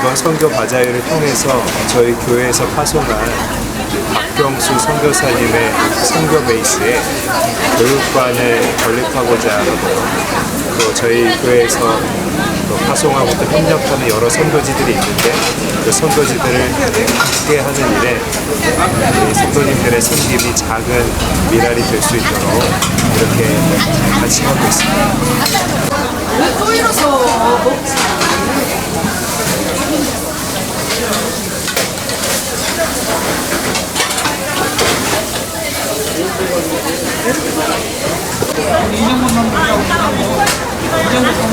이번 선교 바자회를 통해서 저희 교회에서 파송한 박경수 선교사님의 선교 베이스에 교육관을 건립하고자 하고요. 또 저희 교회에서 또 파송하고 또 협력하는 여러 선교지들이 있는데 그 선교지들을 함께 하는 일에 이 성도님들의 섬김이 작은 미랄이 될 수 있도록 이렇게 같이 하고 있습니다. 이 정도만 먹자고 이 정도